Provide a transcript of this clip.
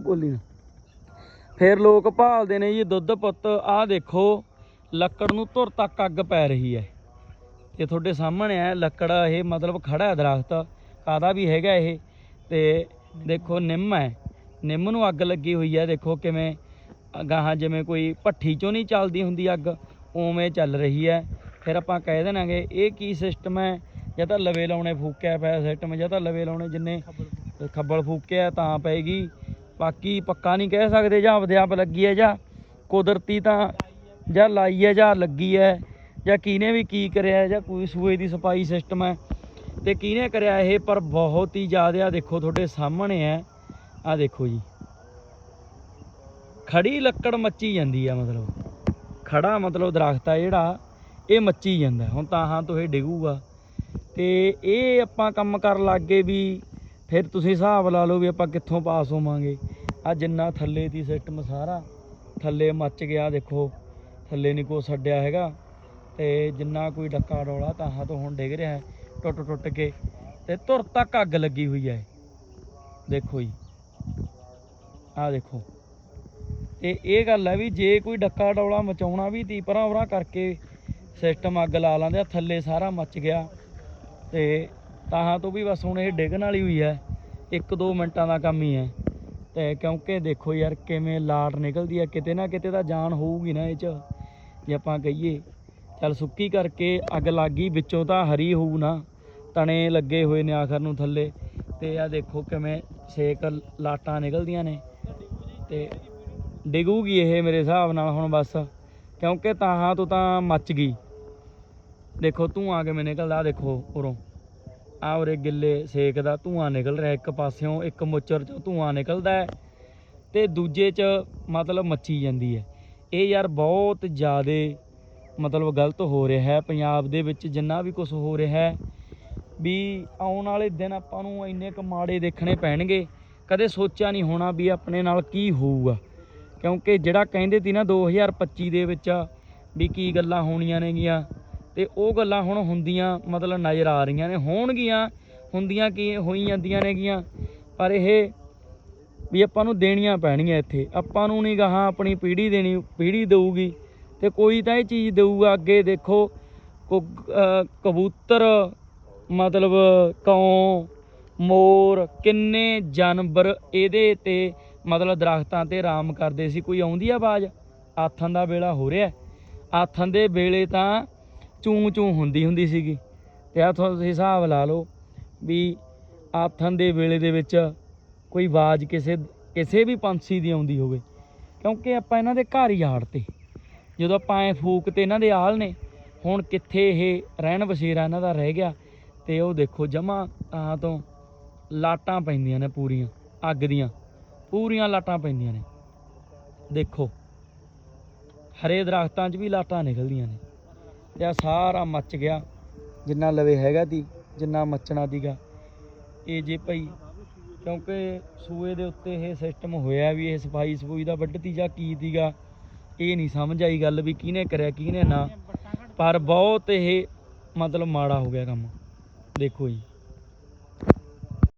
ਬੋਲੀ ਫਿਰ ਲੋਕ ਭਾਲਦੇ ਨੇ ਜੀ ਦੁੱਧ ਪੁੱਤ, ਆਹ ਦੇਖੋ, ਲੱਕੜ ਨੂੰ ਧੁਰ ਤੱਕ ਅੱਗ ਪੈ ਰਹੀ ਹੈ। ਇਹ ਤੁਹਾਡੇ ਸਾਹਮਣੇ ਹੈ, ਲੱਕੜ ਇਹ ਮਤਲਬ ਖੜਾ ਹੈ ਦਰਖਤ ਕਾਦਾ ਵੀ ਹੈਗਾ ਇਹ? ਤੇ ਦੇਖੋ ਨਿੰਮ ਹੈ, ਨਿੰਮ ਨੂੰ ਅੱਗ ਲੱਗੀ ਹੋਈ ਹੈ, ਦੇਖੋ ਕਿਵੇਂ ਗਾਹਾਂ ਜਿਵੇਂ ਕੋਈ ਭੱਠੀ ਚੋਂ ਨਹੀਂ ਚੱਲਦੀ ਹੁੰਦੀ ਅੱਗ, ਉਵੇਂ ਚੱਲ ਰਹੀ ਹੈ। ਫਿਰ ਆਪਾਂ ਕਹਿ ਦੇਣਾਗੇ, ਇਹ ਕੀ ਸਿਸਟਮ ਹੈ? ਜਾਂ ਤਾਂ ਲਵੇ ਲਾਉਣੇ ਫੂਕਿਆ ਪਿਆ ਸਿਸਟਮ ਜਾਂ ਤਾਂ ਲਵੇ ਲਾਉਣੇ ਜਿੰਨੇ ਖੱਬਲ ਫੂਕਿਆ ਤਾਂ ਪਏਗੀ। ਬਾਕੀ ਪੱਕਾ ਨਹੀਂ ਕਹਿ ਸਕਦੇ ਜਾਂ ਆਪਦੇ ਆਪ ਲੱਗੀ ਹੈ ਜਾਂ ਕੁਦਰਤੀ ਤਾਂ ਜਾਂ ਲਾਈ ਹੈ ਜਾਂ ਲੱਗੀ ਹੈ ਜਾਂ ਕਿਹਨੇ ਵੀ ਕੀ ਕਰਿਆ ਜਾਂ ਕੋਈ ਸੂਏ ਦੀ ਸਫ਼ਾਈ ਸਿਸਟਮ ਹੈ ਤੇ ਕਿਹਨੇ ਕਰਿਆ ਇਹ, ਪਰ ਬਹੁਤ ਹੀ ਜ਼ਿਆਦਾ ਆ ਦੇਖੋ ਤੁਹਾਡੇ ਸਾਹਮਣੇ ਹੈ। ਆ ਦੇਖੋ ਜੀ। ਖੜੀ ਲੱਕੜ ਮੱਚੀ ਜਾਂਦੀ ਆ ਮਤਲਬ। ਖੜਾ ਮਤਲਬ ਦਰਖਤ ਆ ਜਿਹੜਾ, ਇਹ ਮੱਚੀ ਜਾਂਦਾ। ਹੁਣ ਤਾਂ ਹਾਂ ਤੋਂ ਇਹ ਡਿੱਗੂਗਾ। ਤੇ ਇਹ ਆਪਾਂ ਕੰਮ ਕਰਨ ਲੱਗ ਗਏ ਵੀ ਫਿਰ ਤੁਸੀਂ ਹਿਸਾਬ ਲਾ ਲਓ ਵੀ ਆਪਾਂ ਕਿੱਥੋਂ ਪਾਸ ਹੋਵਾਂਗੇ। ਆ ਜਿੰਨਾ ਥੱਲੇ ਦੀ ਸਿਸਟਮ ਸਾਰਾ, ਥੱਲੇ ਮੱਚ ਗਿਆ ਦੇਖੋ, ਥੱਲੇ ਨਹੀਂ ਕੋ ਛੱਡਿਆ ਹੈਗਾ, ਤੇ ਜਿੰਨਾ ਕੋਈ ਡੱਕਾ ਡੋਲਾ ਤਾਂ ਤੋਂ ਹੁਣ ਡਿੱਗ ਰਿਹਾ ਹੈ, ਟੁੱਟ ਟੁੱਟ ਕੇ, ਤੇ ਧੁਰ ਤੱਕ ਅੱਗ ਲੱਗੀ ਹੋਈ ਹੈ। ਦੇਖੋ ਜੀ ਆ ਦੇਖੋ, ਤੇ ਇਹ ਗੱਲ ਹੈ ਵੀ ਜੇ ਕੋਈ ਡੱਕਾ ਡੌਲਾ ਮਚਾਉਣਾ ਵੀ ਤੀ ਪਰਾਂ ਉਰਾਂ ਕਰਕੇ ਸਿਸਟਮ ਅੱਗ ਲਾ ਲਾਂਦੇ ਆ, ਥੱਲੇ ਸਾਰਾ ਮੱਚ ਗਿਆ, ਤੇ ਤਾਹਾਂ ਤੋਂ ਵੀ ਬਸ ਹੁਣ ਇਹ ਡਿੱਗਣ ਵਾਲੀ ਹੋਈ ਹੈ, ਇੱਕ ਦੋ ਮਿੰਟਾਂ ਦਾ ਕੰਮ ਹੀ ਹੈ। ਤੇ ਕਿਉਂਕਿ ਦੇਖੋ ਯਾਰ ਕਿਵੇਂ ਲਾਟ ਨਿਕਲਦੀ ਹੈ ਕਿਤੇ ਨਾ ਕਿਤੇ ਤਾਂ ਜਾਨ ਹੋਊਗੀ ਨਾ ਇਹ ਚ, ਜੇ ਆਪਾਂ ਕਹੀਏ। ਚੱਲ ਸੁੱਕੀ ਕਰਕੇ ਅੱਗ ਲੱਗ ਗਈ ਵਿੱਚੋਂ ਤਾਂ ਹਰੀ ਹੋਊ ਨਾ, ਤਣੇ ਲੱਗੇ ਹੋਏ ਨੇ ਆਖਰ ਨੂੰ ਥੱਲੇ। ਤੇ ਆ ਦੇਖੋ ਕਿਵੇਂ ਛੇਕ ਲਾਟਾਂ ਨਿਕਲਦੀਆਂ ਨੇ। ਤੇ ਡਿਗੂਗੀ ਇਹ ਮੇਰੇ ਹਿਸਾਬ ਨਾਲ ਹੁਣ ਬਸ, ਕਿਉਂਕਿ ਤਾਹਾਂ ਤੋਂ ਤਾਂ ਮੱਚ ਗਈ। ਦੇਖੋ ਧੂਆਂ ਕਿਵੇਂ ਨਿਕਲਦਾ ਦੇਖੋ ਉਰੋਂ। ਆ ਉਰੇ ਗਿੱਲੇ ਸੇਕ ਦਾ ਧੂਆਂ ਨਿਕਲ ਰਿਹਾ, ਇੱਕ ਪਾਸਿਓਂ ਇੱਕ ਮੁੱਚਰ ਚੋਂ ਧੂਆਂ ਨਿਕਲਦਾ ਹੈ ਤੇ ਦੂਜੇ ਚ ਮਤਲਬ ਮੱਚੀ ਜਾਂਦੀ ਹੈ। ਇਹ ਯਾਰ ਬਹੁਤ ਜ਼ਿਆਦਾ ਮਤਲਬ ਗਲਤ ਹੋ ਰਿਹਾ ਹੈ, ਪੰਜਾਬ ਦੇ ਵਿੱਚ ਜਿੰਨਾ ਵੀ ਕੁਝ ਹੋ ਰਿਹਾ ਹੈ ਵੀ ਆਉਣ ਵਾਲੇ ਦਿਨ ਆਪਾਂ ਨੂੰ ਇੰਨੇ ਕੁ ਮਾੜੇ ਦੇਖਣੇ ਪੈਣਗੇ, ਕਦੇ ਸੋਚਿਆ ਨਹੀਂ ਹੋਣਾ ਵੀ ਆਪਣੇ ਨਾਲ ਕੀ ਹੋਊਗਾ। ਕਿਉਂਕਿ ਜਿਹੜਾ ਕਹਿੰਦੇ ਸੀ ਨਾ 2025 ਦੇ ਵਿੱਚ ਵੀ ਕੀ ਗੱਲਾਂ ਹੋਣੀਆਂ ਨੇਗੀਆਂ ਤੇ ਉਹ ਗੱਲਾਂ ਹੁਣ ਹੁੰਦੀਆਂ ਮਤਲਬ ਨਜ਼ਰ ਆ ਰਹੀਆਂ ਨੇ। ਹੋਣਗੀਆਂ, ਹੁੰਦੀਆਂ ਕੀ, ਹੋਈ ਜਾਂਦੀਆਂ ਨੇਗੀਆਂ, ਪਰ ਇਹ ਵੀ ਆਪਾਂ ਨੂੰ ਦੇਣੀਆਂ ਪੈਣੀਆਂ ਇੱਥੇ। ਆਪਾਂ ਨੂੰ ਨਹੀਂ ਗਾਹਾਂ ਆਪਣੀ ਪੀੜ੍ਹੀ ਦੇਣੀ ਪੀੜ੍ਹੀ ਦੇਊਗੀ ਤੇ ਕੋਈ ਤਾਂ ਇਹ ਚੀਜ਼ ਦੇਊਗਾ, ਅੱਗੇ ਦੇਖੋ ਕੁ- ਕਬੂਤਰ, ਮਤਲਬ ਕਾਂ, ਮੋਰ, ਕਿੰਨੇ ਜਾਨਵਰ ਇਹਦੇ ਤੇ ਮਤਲਬ ਦਰਖਤਾਂ ਤੇ ਆਰਾਮ ਕਰਦੇ ਸੀ। ਕੋਈ ਆਉਂਦੀ ਆਵਾਜ਼? ਆਥਣ ਦਾ ਵੇਲਾ ਹੋ ਰਿਹਾ। ਆਥਣ ਦੇ ਵੇਲੇ ਤਾਂ ਚੂੰ ਚੂੰ ਹੁੰਦੀ ਹੁੰਦੀ ਸੀਗੀ। ਤੇ ਆ ਤੁਸੀਂ ਹਿਸਾਬ ਲਾ ਲਓ ਵੀ ਆਥਣ ਦੇ ਵੇਲੇ ਦੇ ਵਿੱਚ ਕੋਈ ਆਵਾਜ਼ ਕਿਸੇ ਕਿਸੇ ਵੀ ਪੰਛੀ ਦੀ ਆਉਂਦੀ ਹੋਵੇ। ਕਿਉਂਕਿ ਆਪਾਂ ਇਹਨਾਂ ਦੇ ਘਰ ਹੀ ਆੜਤੇ ਜਦੋਂ ਆਪਾਂ ਐ ਫੂਕ ਤੇ ਇਹਨਾਂ ਦੇ ਆਲ ਨੇ, ਹੁਣ ਕਿੱਥੇ ਇਹ ਰਹਿਣ ਬਸੇਰਾ ਇਹਨਾਂ ਦਾ ਰਹਿ ਗਿਆ, ਤੇ ਉਹ ਦੇਖੋ ਜਮਾ ਤਾਂ ਤੋਂ ਲਾਟਾਂ ਪੈਂਦੀਆਂ ਨੇ ਪੂਰੀਆਂ, ਅੱਗ ਦੀਆਂ। ਪੂਰੀਆਂ ਲਾਟਾਂ ਪੈਂਦੀਆਂ ਨੇ। ਦੇਖੋ, ਹਰੇ ਦਰਖਤਾਂ 'ਚ ਵੀ ਲਾਟਾਂ ਨਿਕਲਦੀਆਂ ਨੇ। ਤੇ ਆ ਸਾਰਾ ਮੱਚ ਗਿਆ, ਜਿੰਨਾ ਲਵੇ ਹੈਗਾ ਤੀ ਜਿੰਨਾ ਮੱਚਣਾ ਤੀਗਾ ਇਹ ਜੇ ਭਾਈ, ਕਿਉਂਕਿ ਸੂਏ ਦੇ ਉੱਤੇ ਇਹ ਸਿਸਟਮ ਹੋਇਆ ਵੀ, ਇਹ ਸਫ਼ਾਈ ਸਫੂਈ ਦਾ ਵੱਢਤੀ ਜਾਂ ਕੀ ਤੀਗਾ ਇਹ ਨਹੀਂ ਸਮਝ ਆਈ ਗੱਲ ਵੀ ਕਿਹਨੇ ਕਰਿਆ, ਕਿਹਨੇ ਨਾ। ਪਰ ਬਹੁਤ ਇਹ ਮਤਲਬ ਮਾੜਾ ਹੋ ਗਿਆ ਕੰਮ। ਦੇਖੋ ਜੀ।